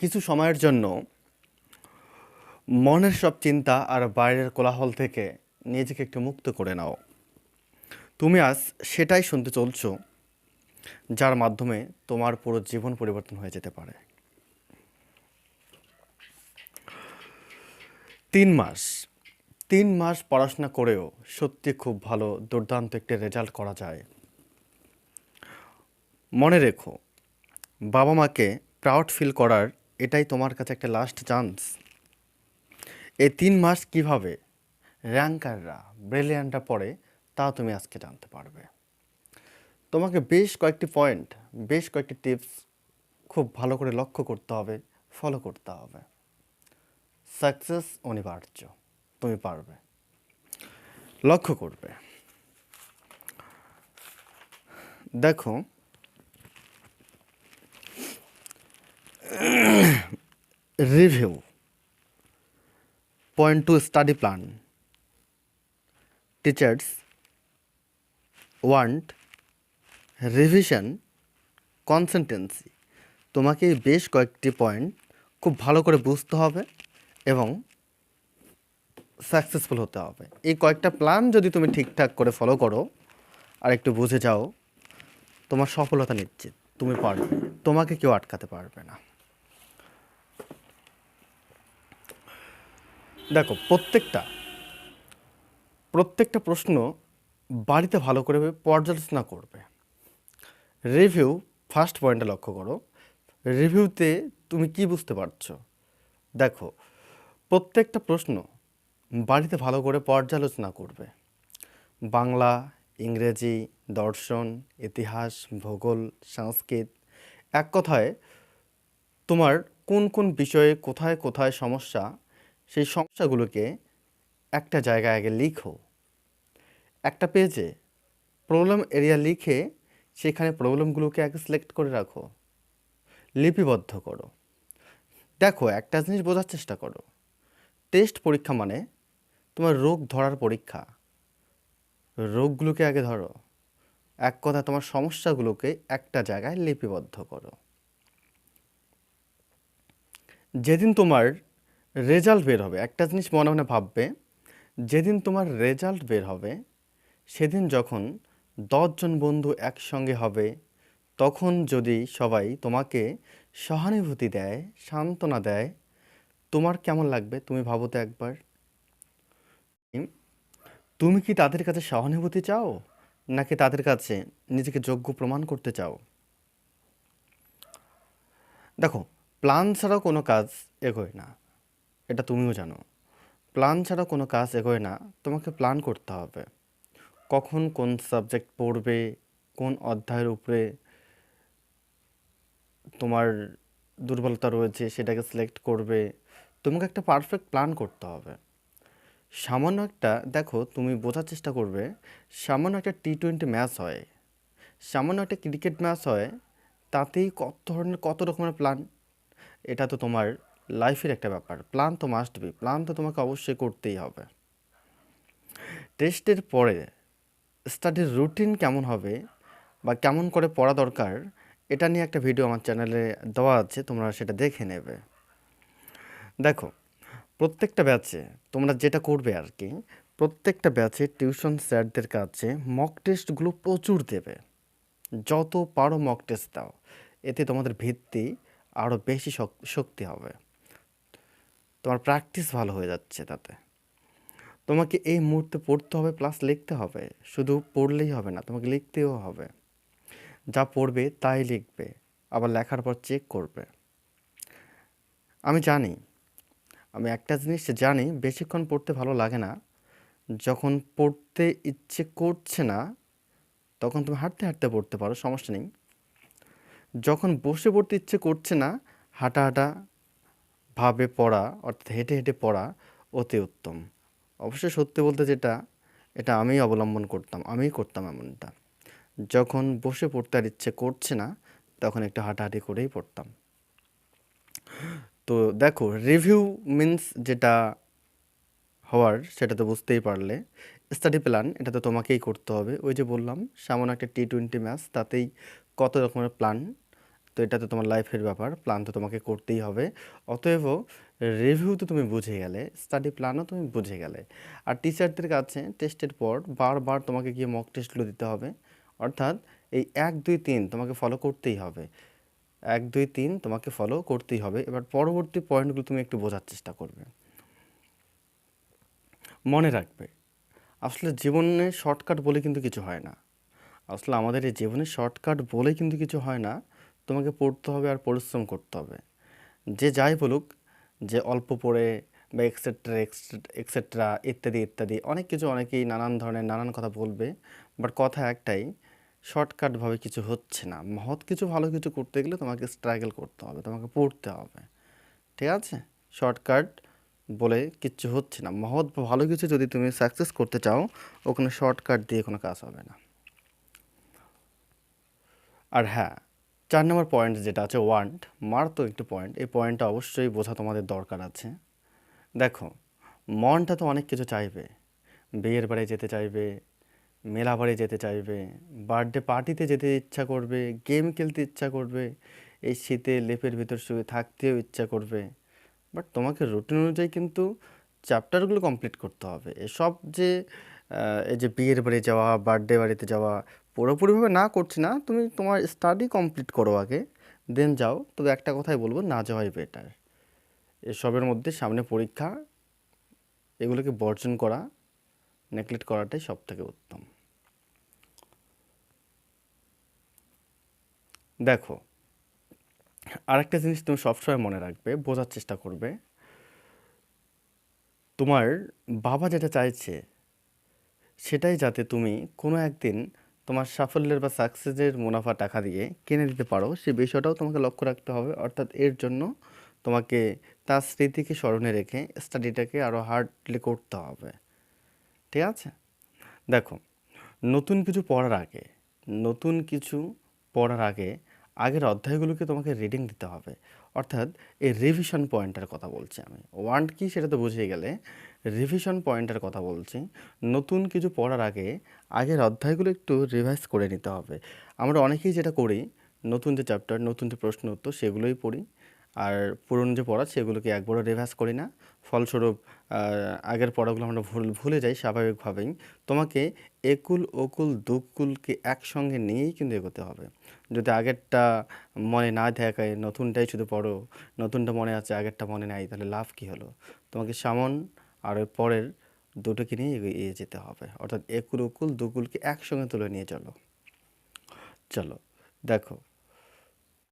কিছু সময়ের জন্য মনের সব চিন্তা আর বাইরের কোলাহল থেকে নিজেকে একটু মুক্ত করে নাও। তুমি আজ সেটাই শুনতে চলছো, যার মাধ্যমে তোমার পুরো জীবন পরিবর্তন হয়ে যেতে পারে। তিন মাস তিন মাস পড়াশোনা করেও সত্যি খুব ভালো, দুর্দান্ত একটি রেজাল্ট করা যায়। মনে রেখো বাবা মাকে প্রাউড ফিল করার এটাই তোমার কাছে একটা লাস্ট চান্স এই তিন মাস কীভাবে র্যাঙ্কাররা ব্রিলিয়ানটা পড়ে, তা তুমি আজকে জানতে পারবে। তোমাকে বেশ কয়েকটি পয়েন্ট বেশ কয়েকটি টিপস খুব ভালো করে লক্ষ্য করতে হবে ফলো করতে হবে। সাকসেস অনিবার্য, তুমি পারবে। লক্ষ্য করবে। দেখো review point to study plan teachers want revision consistency তোমাকে বেশ কয়েকটি পয়েন্ট খুব ভালো করে বুঝতে হবে এবং সাকসেসফুল হতে হবে। এই কয়েকটা প্ল্যান যদি তুমি ঠিকঠাক করে ফলো করো আর একটু বুঝে যাও, তোমার সফলতা নিশ্চিত, তুমি পারবে। তোমাকে কেউ আটকাতে পারবে না। দেখো, প্রত্যেকটা প্রত্যেকটা প্রশ্ন বাড়িতে ভালো করে পর্যালোচনা করবে। রিভিউ ফার্স্ট পয়েন্টে লক্ষ্য করো। রিভিউতে তুমি কি বুঝতে পারছ? দেখো, প্রত্যেকটা প্রশ্ন বাড়িতে ভালো করে পর্যালোচনা করবে। বাংলা, ইংরেজি, দর্শন, ইতিহাস, ভূগোল, সংস্কৃত, এক কথায় তোমার কোন কোন বিষয়ে কোথায় কোথায় সমস্যা সেই সমস্যাগুলোকে একটা জায়গায় আগে লিখো। একটা পেজে প্রবলেম এরিয়া লিখে সেখানে প্রবলেমগুলোকে আগে সিলেক্ট করে রাখো। লিপিবদ্ধ করো। দেখো, একটা জিনিস বোঝার চেষ্টা করো। টেস্ট পরীক্ষা মানে তোমার রোগ ধরার পরীক্ষা। রোগগুলোকে আগে ধরো। এক কথা তোমার সমস্যাগুলোকে একটা জায়গায় লিপিবদ্ধ করো। যেদিন তোমার রেজাল্ট বের হবে। একটা জিনিস মনে মনে ভাববে, যেদিন তোমার রেজাল্ট বের হবে, সেদিন যখন দশজন বন্ধু একসঙ্গে হবে, তখন যদি সবাই তোমাকে সহানুভূতি দেয়, সান্ত্বনা দেয়, তোমার কেমন লাগবে? তুমি ভাবো তো একবার। তুমি কি তাদের কাছে সহানুভূতি চাও? নাকি তাদের কাছে নিজেকে যোগ্য প্রমাণ করতে চাও? দেখো প্ল্যান ছাড়াও কোনো কাজ এগোয় না। এটা তুমিও জানো। প্ল্যান ছাড়া কোনো কাজ এগোয় না, তোমাকে প্ল্যান করতে হবে। কখন কোন সাবজেক্ট পড়বে, কোন অধ্যায়ের উপরে তোমার দুর্বলতা রয়েছে সেটাকে সিলেক্ট করবে, তোমাকে একটা পারফেক্ট প্ল্যান করতে হবে। সামান্য একটা, দেখো, তুমি বোঝার চেষ্টা করবে, সামান্য একটা টি টোয়েন্টি ম্যাচ হয়। সামান্য একটা ক্রিকেট ম্যাচ হয়, তাতেই কত ধরনের, কত রকমের প্ল্যান এটা তো তোমার লাইফের একটা ব্যাপার। প্ল্যান তো মাস্ট বি প্ল্যান তো তোমাকে অবশ্যই করতেই হবে। টেস্টের পরে স্টাডির রুটিন কেমন হবে বা কেমন করে পড়া দরকার, এটা নিয়ে একটা ভিডিও আমার চ্যানেলে দেওয়া আছে, তোমরা সেটা দেখে নেবে। দেখো, প্রত্যেকটা ব্যাচে তোমরা যেটা করবে আর কি, প্রত্যেকটা ব্যাচে টিউশন স্যারদের কাছে মক টেস্টগুলো প্রচুর দেবে। যত পারো মক টেস্ট দাও, এতে তোমাদের ভিত্তি আরও বেশি শক- শক্তি হবে। তোমার প্র্যাকটিস ভালো হয়ে যাচ্ছে তাতে। তোমাকে এই মুহূর্তে পড়তে হবে প্লাস লিখতে হবে। শুধু পড়লেই হবে না, তোমাকে লিখতেও হবে। যা পড়বে তাই লিখবে, আবার লেখার পর চেক করবে। আমি জানি, আমি একটা জিনিস জানি, বেশিক্ষণ পড়তে ভালো লাগে না। যখন পড়তে ইচ্ছে করছে না, তখন তুমি হাঁটতে হাঁটতে পড়তে পারো, সমস্যা নেই। যখন বসে পড়তে ইচ্ছে করছে না, হাঁটা হাঁটা ভাবে পড়া, অর্থাৎ হেঁটে হেঁটে পড়া অতি উত্তম। অবশ্যই সত্যি বলতে যেটা, এটা আমি অবলম্বন করতাম, আমিই করতাম এমনটা। যখন বসে পড়তে আর ইচ্ছে করছে না, তখন একটু হাঁটাহাঁটি করেই পড়তাম। তো দেখো রিভিউ মিন্স যেটা হওয়ার, সেটা তো বুঝতেই পারলে। স্টাডি প্ল্যান এটা তো তোমাকেই করতে হবে। ওই যে বললাম, সামান্য একটা টি টোয়েন্টি ম্যাচ তাতেই কত রকমের প্ল্যান এটা তো তোমার লাইফের ব্যাপার প্ল্যান তো তোমাকে করতেই হবে। অতএব রিভিউ তো তুমি বুঝে গেলে স্টাডি প্ল্যানও তুমি বুঝে গেলে। আর টিচারদের কাছে টেস্টের পর বারবার তোমাকে গিয়ে মক টেস্টগুলো দিতে হবে। অর্থাৎ এই এক, দুই, তিন তোমাকে ফলো করতেই হবে। এক, দুই, তিন তোমাকে ফলো করতেই হবে। এবার পরবর্তী পয়েন্টগুলো তুমি একটু বোঝার চেষ্টা করবে। মনে রাখবে, আসলে জীবনে শর্টকাট বলে কিন্তু কিছু হয় না। আসলে আমাদের এই জীবনে শর্টকাট বলে কিন্তু কিছু হয় না। তোমাকে পড়তে হবে আর পরিশ্রম করতে হবে। যে যাই বলুক, যে অল্প পড়ে বা এক্সেট্রা এক্সেট্রা ইত্যাদি ইত্যাদি, অনেক কিছু অনেকেই নানান ধরনের নানান কথা বলবে বাট কথা একটাই শর্টকাটভাবে কিছু হচ্ছে না। মহৎ কিছু, ভালো কিছু করতে গেলে তোমাকে স্ট্রাগল করতে হবে, তোমাকে পড়তে হবে। ঠিক আছে? শর্টকাট বলে কিচ্ছু হচ্ছে না। মহৎ ভালো কিছু যদি তুমি সাকসেস করতে চাও, ওখানে শর্টকাট দিয়ে কোনো কাজ হবে না। আর হ্যাঁ চার নম্বর পয়েন্ট যেটা আছে ওয়ান্ট মারাত্মক একটি পয়েন্ট এই পয়েন্টটা অবশ্যই বোঝা তোমাদের দরকার আছে। দেখো, মনটা তো অনেক কিছু চাইবে। বিয়ের বাড়ি যেতে চাইবে, মেলা বাড়ি যেতে চাইবে বার্থডে পার্টিতে যেতে ইচ্ছা করবে গেম খেলতে ইচ্ছা করবে, এই শীতে লেপের ভিতর শুয়ে থাকতেও ইচ্ছা করবে। বাট তোমাকে রুটিন অনুযায়ী কিন্তু চ্যাপ্টারগুলো কমপ্লিট করতে হবে। এসব যে এই যে বিয়ের বাড়ি যাওয়া বার্থডে বাড়িতে যাওয়া পুরোপুরিভাবে না করছি না, তুমি তোমার স্টাডি কমপ্লিট করো আগে দেন যাও। তবে একটা কথাই বলব, না যাওয়াই বেটার এসবের মধ্যে সামনে পরীক্ষা, এগুলোকে বর্জন করা নেগলেক্ট করাটাই সব থেকে উত্তম। দেখো, আরেকটা জিনিস তুমি সবসময় মনে রাখবে, বোঝার চেষ্টা করবে। তোমার বাবা যেটা চাইছে, সেটাই যাতে তুমি কোনো একদিন তোমার সাফল্যের বা সাকসেসের মুনাফা টাকা দিয়ে কিনে দিতে পারো সে বিষয়টাও তোমাকে লক্ষ্য রাখতে হবে। অর্থাৎ এর জন্য তোমাকে তার স্মৃতিকে স্মরণে রেখে স্টাডিটাকে আরও হার্ডলি করতে হবে। ঠিক আছে? দেখো, নতুন কিছু পড়ার আগে, নতুন কিছু পড়ার আগে আগের অধ্যায়গুলোকে তোমাকে রিডিং দিতে হবে। অর্থাৎ এই রিভিশন পয়েন্টের কথা বলছি আমি। ওয়ান্ট কি সেটা তো বুঝে গেলে রিভিশন পয়েন্টের কথা বলছি। নতুন কিছু পড়ার আগে আগের অধ্যায়গুলো একটু রিভাইজ করে নিতে হবে। আমরা অনেকেই যেটা করি, নতুন যে চ্যাপ্টার নতুন যে প্রশ্ন উত্তর, সেগুলোই পড়ি। আর পুরনো যে পড়া, সেগুলোকে একবারও রিভাইজ করি না। ফলস্বরূপ আগের পড়াগুলো আমরা ভুল, ভুলে যাই স্বাভাবিকভাবেই। তোমাকে একুল, ওকুল, দুকুলকে একসঙ্গে নিয়েই কিন্তু এগোতে হবে। যদি আগেরটা মনে না থাকে নতুনটাই শুধু পড়ো, নতুনটা মনে আছে, আগেরটা মনে নাই, তাহলে লাভ কী হলো? তোমাকে সামন আর ওই পরের দুটোকে নিয়ে এগিয়ে যেতে হবে। অর্থাৎ একুল উকুল দুকুলকে একসঙ্গে তুলে নিয়ে চলো। চলো, দেখো